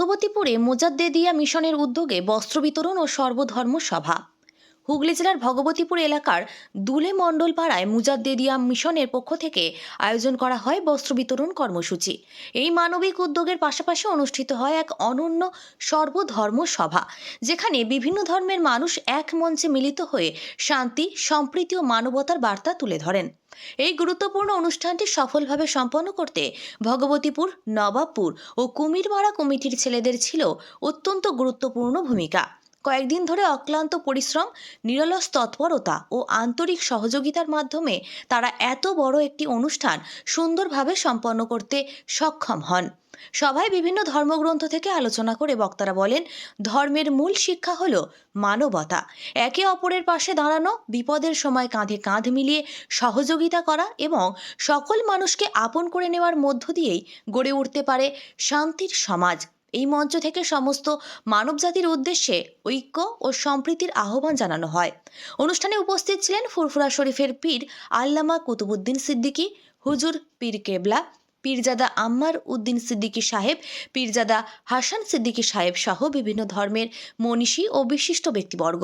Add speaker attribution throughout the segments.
Speaker 1: ভগবতীপুরে মোজাদ্দেদিয়া মিশনের উদ্যোগে বস্ত্র বিতরণ ও সর্বধর্ম সভা। হুগলি জেলার ভগবতীপুর এলাকার দুলে মণ্ডল পাড়ায় মুজাদ্দেদিয়া মিশনের পক্ষ থেকে আয়োজন করা হয় বস্ত্র বিতরণ কর্মসূচি। এই মানবিক উদ্যোগের পাশাপাশি অনুষ্ঠিত হয় এক অনন্য সর্বধর্ম সভা, যেখানে বিভিন্ন ধর্মের মানুষ এক মঞ্চে মিলিত হয়ে শান্তি, সম্প্রীতি ও মানবতার বার্তা তুলে ধরেন। এই গুরুত্বপূর্ণ অনুষ্ঠানটি সফলভাবে সম্পন্ন করতে ভগবতীপুর, নবাবপুর ও কুমিরমারা কমিটির ছেলেদের ছিল অত্যন্ত গুরুত্বপূর্ণ ভূমিকা। কয়েকদিন ধরে অক্লান্ত পরিশ্রম, নিরলস তৎপরতা ও আন্তরিক সহযোগিতার মাধ্যমে তারা এত বড় একটি অনুষ্ঠান সুন্দরভাবে সম্পন্ন করতে সক্ষম হন। সভায় বিভিন্ন ধর্মগ্রন্থ থেকে আলোচনা করে বক্তারা বলেন, ধর্মের মূল শিক্ষা হল মানবতা। একে অপরের পাশে দাঁড়ানো, বিপদের সময় কাঁধে কাঁধ মিলিয়ে সহযোগিতা করা এবং সকল মানুষকে আপন করে নেওয়ার মধ্য দিয়েই গড়ে উঠতে পারে শান্তির সমাজ। এই মঞ্চ থেকে সমস্ত মানবজাতির উদ্দেশ্যে ঐক্য ও সম্প্রীতির আহ্বান জানানো হয়। অনুষ্ঠানে উপস্থিত ছিলেন ফুরফুরা শরীফের পীর আল্লামা কুতুবুদ্দিন সিদ্দিকী, হুজুর পীর কেবলা, পীরজাদা আম্মার উদ্দিন সিদ্দিকী সাহেব, পীরজাদা হাসান সিদ্দিকী সাহেব সহ বিভিন্ন ধর্মের মনীষী ও বিশিষ্ট ব্যক্তিবর্গ।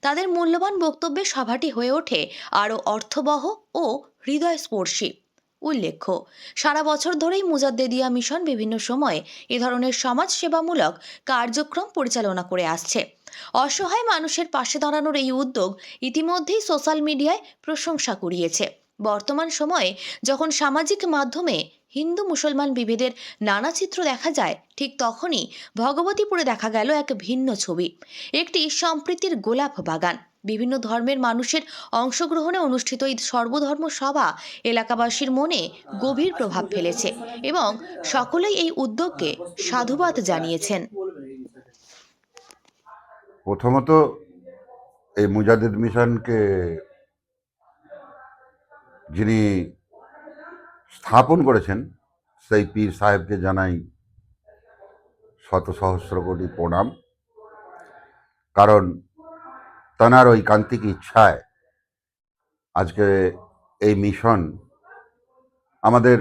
Speaker 1: তাদের মূল্যবান বক্তব্যে সভাটি হয়ে ওঠে আরও অর্থবহ ও হৃদয়স্পর্শী। উল্লেখ্য, সারা বছর ধরেই মুজাদ্দেদিয়া মিশন বিভিন্ন সময়ে এ ধরনের সমাজসেবামূলক কার্যক্রম পরিচালনা করে আসছে। অসহায় মানুষের পাশে দাঁড়ানোর এই উদ্যোগ ইতিমধ্যেই সোশ্যাল মিডিয়ায় প্রশংসা কুড়িয়েছে। বর্তমান সময়ে যখন সামাজিক মাধ্যমে হিন্দু মুসলমান বিভেদের নানা চিত্র দেখা যায়, ঠিক তখনই ভগবতীপুরে দেখা গেল এক ভিন্ন ছবি, একটি সম্প্রীতির গোলাপ বাগান। বিভিন্ন ধর্মের মানুষের অংশগ্রহণে অনুষ্ঠিত এই সর্বধর্ম সভা এলাকাবাসীর মনে গভীর প্রভাব ফেলেছে এবং সকলেই এই উদ্যোগকে সাধুবাদ জানিয়েছেন।
Speaker 2: প্রথমত এই মুজাদিদ মিশনকে যিনি স্থাপন করেছেন, সেই পীর সাহেবকে জানাই শত সহস্র কোটি প্রণাম। কারণ তাঁর ওই কান্তিক ইচ্ছায় আজকে এই মিশন আমাদের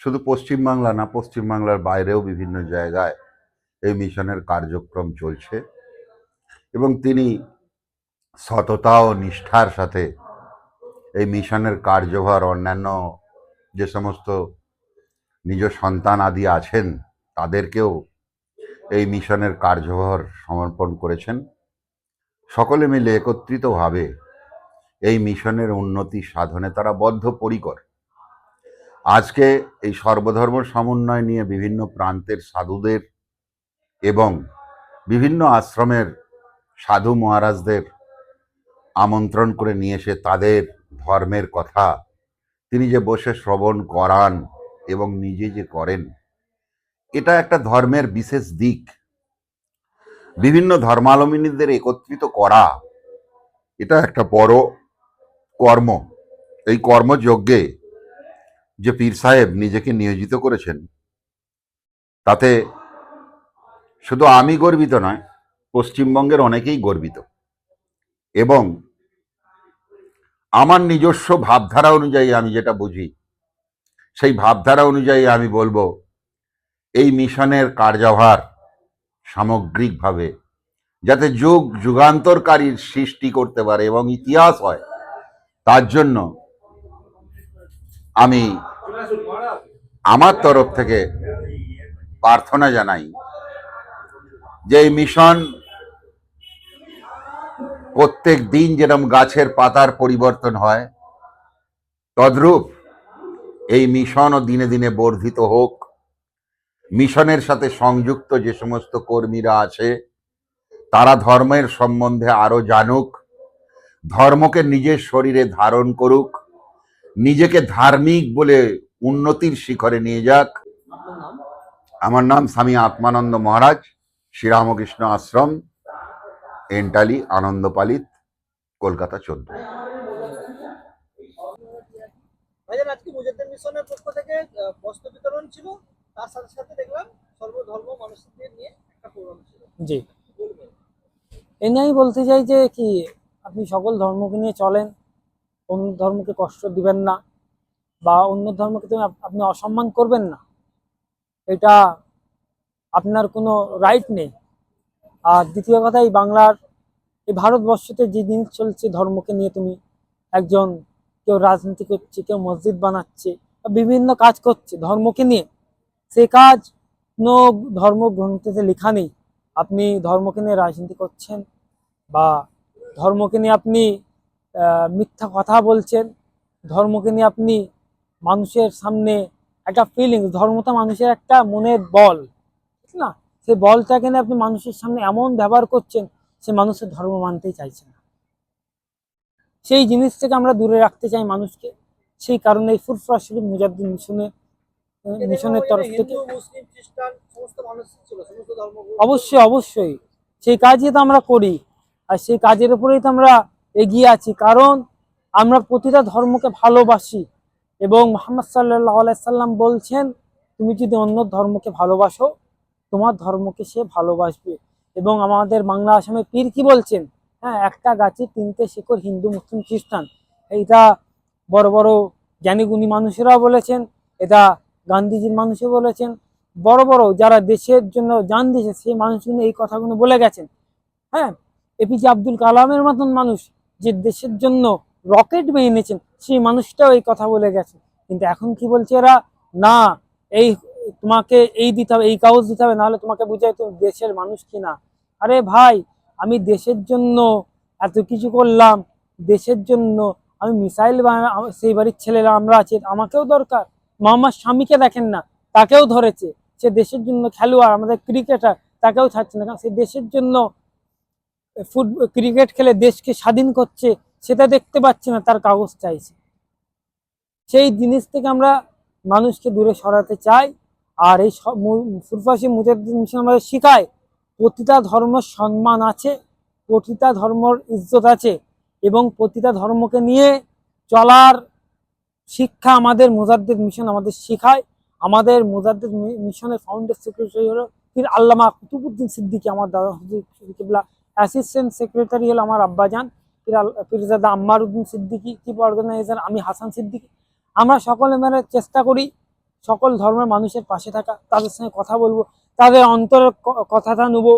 Speaker 2: শুধু পশ্চিমবাংলা না, পশ্চিমবাংলার বাইরেও বিভিন্ন জায়গায় এই মিশনের কার্যক্রম চলছে এবং তিনি সততা ও নিষ্ঠার সাথে এই মিশনের কার্যভার, অন্যান্য যে সমস্ত নিজ সন্তান আদি আছেন, তাদেরকেও এই মিশনের কার্যভার সমর্পণ করেছেন। সকলে মিলে একত্রিতভাবে এই মিশনের উন্নতি সাধনে তারা বদ্ধপরিকর। আজকে এই সর্বধর্ম সমন্বয় নিয়ে বিভিন্ন প্রান্তের সাধুদের এবং বিভিন্ন আশ্রমের সাধু মহারাজদের আমন্ত্রণ করে নিয়ে এসে তাদের ধর্মের কথা, তিনি যে বসে শ্রবণ করান এবং নিজে যে করেন, এটা একটা ধর্মের বিশেষ দিক। বিভিন্ন ধর্মাবলম্বীদের একত্রিত করা, এটা একটা বড় কর্ম। এই কর্মযজ্ঞে যে পীর সাহেব নিজেকে নিয়োজিত করেছেন, তাতে শুধু আমি গর্বিত নয়, পশ্চিমবঙ্গের অনেকেই গর্বিত। এবং আমার নিজস্ব ভাবধারা অনুযায়ী আমি যেটা বুঝি, সেই ভাবধারা অনুযায়ী আমি বলব, এই মিশনের কার্যভার সামগ্রিকভাবে, যাতে যুগ যুগান্তরকারীর সৃষ্টি করতে পারে এবং ইতিহাস হয়, তার জন্য আমি আমার তরফ থেকে প্রার্থনা জানাই যে এই মিশন প্রত্যেক দিন যেরকম গাছের পাতার পরিবর্তন হয়, তদ্রূপ এই মিশনও দিনে দিনে বর্ধিত হোক। মিশনের সাথে সংযুক্ত যে সমস্ত কর্মীরা আছে, তারা ধর্মের সম্বন্ধে আরও জানুক, ধর্মকে নিজের শরীরে ধারণ করুক, নিজেকে ধার্মিক বলে উন্নতির শিখরে নিয়ে যাক। আমার নাম স্বামী আত্মানন্দ মহারাজ, শ্রীরামকৃষ্ণ আশ্রম, এন্টালি, আনন্দপালিত, কলকাতা চোদ্দ।
Speaker 3: মিশনের পক্ষ থেকে বস্ত্র বিতরণ ছিল। তার সাথে সাথে দেখলাম সর্বধর্ম মানুষদের নিয়ে একটা প্রোগ্রাম ছিল।
Speaker 4: জি। নিয়েই বলতে চাই যে কি আপনি সকল ধর্মকে নিয়ে চলেন অন্য ধর্মকে কষ্ট দিবেন না বা অন্য ধর্মকে তুমি আপনি অসম্মান করবেন না। এটা আপনার কোনো রাইট নেই। আর দ্বিতীয় কথা এই বাংলার এই ভারতবর্ষতে যে জিনিস চলছে ধর্মকে নিয়ে তুমি একজন কেউ রাজনীতি করছে কেউ মসজিদ বানাচ্ছে বা বিভিন্ন কাজ করছে ধর্মকে নিয়ে সেই কাজ কোনো ধর্মগ্রন্থতে লেখা নেই। আপনি ধর্মকে নিয়ে রাজনীতি করছেন বা ধর্মকে নিয়ে আপনি মিথ্যা কথা বলছেন, ধর্মকে নিয়ে আপনি মানুষের সামনে একটা ফিলিংস ধর্মটা মানুষের একটা মনের বল, ঠিক না? সে বলটাকে নিয়ে আপনি মানুষের সামনে এমন ব্যবহার করছেন, সে মানুষের ধর্ম মানতেই চাইছে না। সেই জিনিস থেকে আমরা দূরে রাখতে চাই মানুষকে। সেই কারণে ফুরফুরা শরীফ মুজাদ্দিন মিশনে মিশনের তরফ থেকে অবশ্যই অবশ্যই। সেই কাজই তো আমরা করি। আর সেই কাজের উপরেই তো আমরা এগিয়ে আছি। কারণ আমরা প্রতিটা ধর্মকে ভালোবাসি। এবং মোহাম্মদ সাল্লাহ সাল্লাম বলছেন তুমি যদি অন্য ধর্মকে ভালোবাসো তোমার ধর্মকে সে ভালোবাসবে। এবং আমাদের বাংলা আসামে পীর কি বলছেন? হ্যাঁ একটা গাছে তিনটে শিকড় হিন্দু মুসলিম খ্রিস্টান। এইটা বড় বড় জ্ঞানীগুণী মানুষেরাও বলেছেন। এটা গান্ধীজির মানুষও বলেছেন, বড় বড় যারা দেশের জন্য জান দিয়েছে, সেই মানুষগুলো এই কথাগুলো বলে গেছেন। হ্যাঁ এপিজে আব্দুল কালামের মতন মানুষ যে দেশের জন্য রকেট বেয়ে এনেছেন, সেই মানুষটাও এই কথা বলে গেছে। কিন্তু এখন কি বলছে এরা? না, এই তোমাকে এই দিতে হবে, এই কাগজ দিতে হবে, নাহলে তোমাকে বুঝাই তুমি দেশের মানুষ কি না। আরে ভাই, আমি দেশের জন্য এত কিছু করলাম, দেশের জন্য আমি মিসাইল বানা সেই বাড়ির ছেলেরা, আমরা আছি, আমাকেও দরকার। মোহাম্মদ স্বামীকে দেখেন না, তাকেও ধরেছে। সে দেশের জন্য খেলোয়াড়, আমাদের ক্রিকেটার তাকেও ছাড়ছে না। কারণ সে দেশের জন্য ফুট ক্রিকেট খেলে দেশকে স্বাধীন করছে, সেটা দেখতে পাচ্ছে না, তার কাগজ চাইছে। সেই জিনিস থেকে আমরা মানুষকে দূরে সরাতে চাই, আর এই ফুরফাসি মুজাদ্দিন মিশন আমাদের শেখায়, প্রতিটা ধর্মের সম্মান আছে, প্রতিটা ধর্মর ইজ্জত আছে, এবং প্রতিটা ধর্মকে নিয়ে চলার শিক্ষা আমাদের মুজাদ্দিদ মিশন আমাদের শেখায়। আমাদের মুজাদ্দিদ মিশনের ফাউন্ডার সেক্রেটারি হলো পীর আল্লামা কুতুবুদ্দিন সিদ্দিকী, আমার দাদা অ্যাসিস্ট্যান্ট সেক্রেটারি হলো আমার আব্বাজান পীর পীরজাদা আম্মার উদ্দিন সিদ্দিকী চিফ অর্গানাইজার আমি হাসান সিদ্দিকী। আমরা সকলে মেলে চেষ্টা করি সকল ধর্মের মানুষের পাশে থাকা, তাদের সঙ্গে কথা বলব, তাদের অন্তরের কথাটা নেব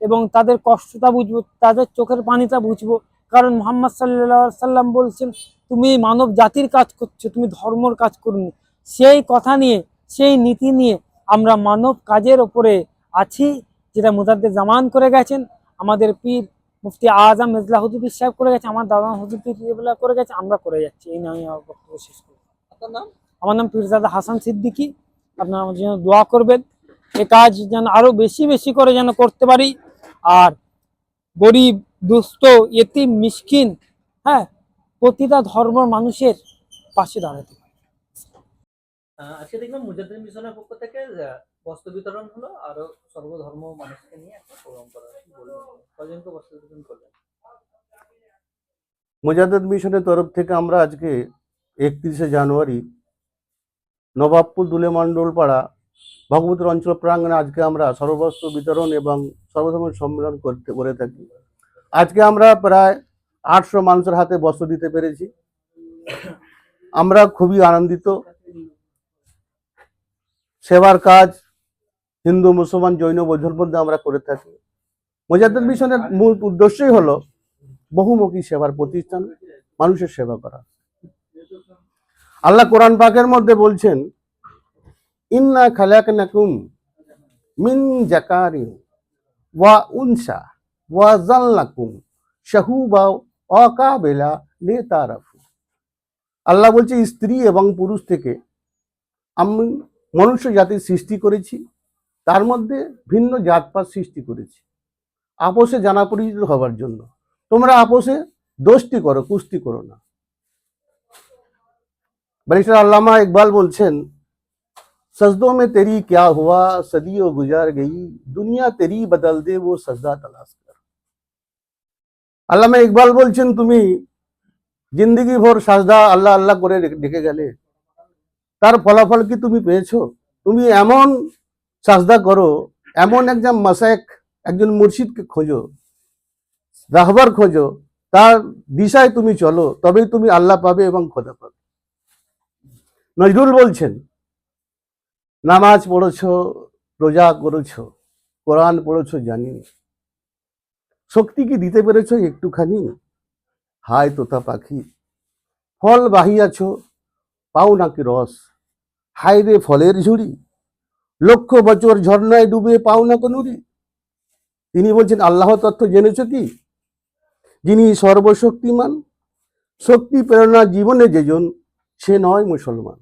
Speaker 4: এবং তাদের কষ্টটা বুঝব, তাদের চোখের পানিটা বুঝব। কারণ মোহাম্মদ সাল্লাহ সাল্লাম বলছেন তুমি মানব জাতির কাজ করছ তুমি ধর্মর কাজ করুন। সেই কথা নিয়ে সেই নীতি নিয়ে আমরা মানব কাজের ওপরে আছি যেটা মুজাদ্দের জামান করে গেছেন আমাদের পীর মুফতি আজম মেজলা হুজুর সাহেব করে গেছে আমার দাদা পীর করে গেছে আমরা করে যাচ্ছি। এই নিয়ে আমি আমার বক্তব্য শেষ করি আমার নাম পীরজাদা হাসান সিদ্দিকী। আপনারা আমার জন্য দোয়া করবেন। এ কাজ যেন আরও বেশি বেশি করে যেন করতে পারি। আর গরিব দুস্থ এতিম মিসকিন হ্যাঁ প্রতিটা ধর্মের মানুষের পাশে দাঁড়াতে পারি।
Speaker 3: আজকে দেখলাম মুজাদ্দিন মিশনের পক্ষ থেকে বস্ত্র বিতরণ হলো আরও সর্বধর্ম মানুষকে নিয়ে একটা প্রোগ্রাম করা। কজনকে বস্ত্র বিতরণ করলেন
Speaker 5: মোজাদ্দেদ মিশনের তরফ থেকে আমরা আজকে একত্রিশে জানুয়ারি নবাবপুর দুলে মণ্ডল পাড়া ভগবতীর অঞ্চল প্রাঙ্গণে আজকে আমরা সর্বস্ত্র বিতরণ এবং সর্বধর্ম সম্মেলন করতে করে থাকি আজকে আমরা প্রায় আটশো মানুষের হাতে বস্ত্র দিতে পেরেছি। আমরা খুবই আনন্দিত। সেবার কাজ হিন্দু, মুসলমান, জৈন, বৌদ্ধর মধ্যে আমরা করে থাকি। মোজাদ্দেদ মিশনের মূল উদ্দেশ্যই হলো বহুমুখী সেবার প্রতিষ্ঠান, মানুষের সেবা করা। আল্লাহ কোরআন পাকের মধ্যে বলছেন, ইন্না খালাকনাকুম মিন জাকারিন ওয়া উনসা ওয়া জাল্লাকুম শাহুবা অকাবেলা আল্লাহ বলছে স্ত্রী এবং পুরুষ থেকে আমি মনুষ্য জাতির সৃষ্টি করেছি, তার মধ্যে ভিন্ন জাতপাত সৃষ্টি করেছি। আপোষে জানা পরিচিত হবার জন্য। তোমরা আপোষে দোষটি করো, কুস্তি করো না। বরিশাল আল্লামা ইকবাল বলছেন, সজদো মে তেরি ক্যা হুয়া, সদিও গুজার গই দুনিয়া তেরি বদল দে, ও সজদা তলাশ আল্লামা ইকবাল বলছেন, তুমি জিন্দগি ভোর সাজদা আল্লাহ আল্লাহ করে ডেকে গেলে। তার ফলাফল কি তুমি পেয়েছ? তুমি এমন সাজদা করো, এমন একজন মাসায়েক একজন মুর্শিদকে খোঁজো, রাহবার খোঁজো, তার দিশায় তুমি চলো, তবেই তুমি আল্লাহ পাবে এবং খোদা পাবে। নজরুল বলছেন, নামাজ পড়েছ, রোজা করেছ, কোরআন পড়েছো জানি শক্তি কি দিতে পেরেছ একটুখানি? হায় তোতা পাখি, ফল বাহিয়াছ, পাও নাকি রস? হায় রে ফলের ঝুড়ি, লক্ষ বছর ঝর্ণায় ডুবে পাও না কোনুরি? তিনি বলছেন, আল্লাহ তত্ত্ব জেনেছো কি? যিনি সর্বশক্তিমান, শক্তি, প্রেরণা, জীবনে যেজন, সে নয় মুসলমান।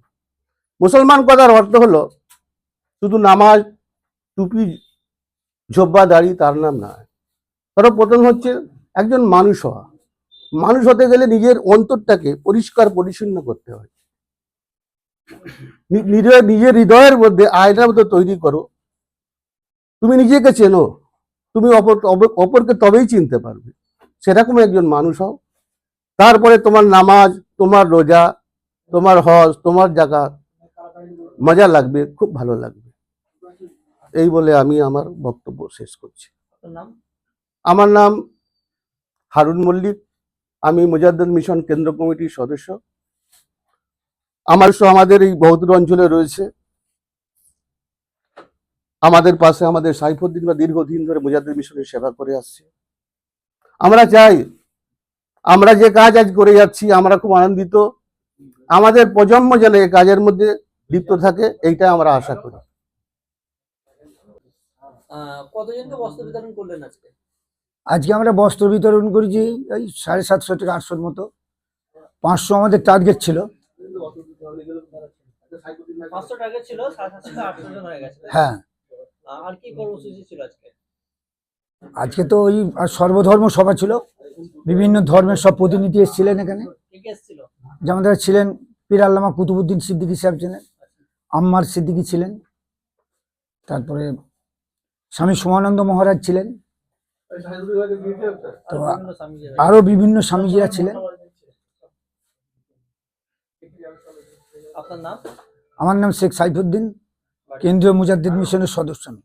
Speaker 5: মুসলমান কথার অর্থ হলো, শুধু নামাজ, টুপি ঝোব্বা দাড়ি তার নাম নয়। সর্বপ্রথম হচ্ছে একজন মানুষ হওয়া। মানুষ হতে গেলে নিজের অন্তরটাকে পরিষ্কার পরিচ্ছন্ন করতে হয়। নিজের নিজের হৃদয়ের মধ্যে আয়নার মতো তৈরি করো। তুমি নিজেকে চেনো। তুমি অপর, অপর- অপরকে তবেই চিনতে পারবে। সেরকম একজন মানুষ হও। তারপরে তোমার নামাজ, তোমার রোজা, তোমার হজ, তোমার জায়গা মজা লাগবে, খুব ভালো লাগবে। এই বলে আমি আমার বক্তব্য শেষ করছি। আমার নাম হারুন মল্লিক। আমি মুজাদ্দেদ মিশন কেন্দ্র কমিটির সদস্য। আমার আমাদের এই বহুদূর অঞ্চলে রয়েছে। আমাদের পাশে আমাদের সাইফুদ্দিন বা দীর্ঘদিন ধরে মুজাদ্দেদ মিশনের সেবা করে আসছে। আমরা চাই, আমরা যে কাজ আজ করে যাচ্ছি, আমরা খুব আনন্দিত। আমাদের প্রজন্ম যেন এই কাজের মধ্যে লিপ্ত থাকে এইটা আমরা আশা করি।
Speaker 3: কতজনকে বস্ত্র বিতরণ করলেন আজকে?
Speaker 6: আজকে আমরা বস্ত্র বিতরণ করেছি এই সাড়ে সাতশো থেকে আটশোর মতো। পাঁচশো আমাদের টার্গেট ছিল।
Speaker 3: হয়ে আজকে?
Speaker 6: তো ওই আর সর্বধর্ম সভা ছিল। বিভিন্ন ধর্মের সব প্রতিনিধি এসেছিলেন এখানে। যেমন তারা ছিলেন পীর আল্লামা কুতুবুদ্দিন সিদ্দিকী সাহেব ছিলেন আম্মার সিদ্দিকী ছিলেন তারপরে স্বামী সোমানন্দ মহারাজ ছিলেন। তো আরও বিভিন্ন স্বামীজিরা ছিলেন।
Speaker 3: আপনার নাম?
Speaker 6: আমার নাম শেখ সাইফুদ্দিন কেন্দ্রীয় মুজাদ্দিদ মিশনের সদস্য আমি।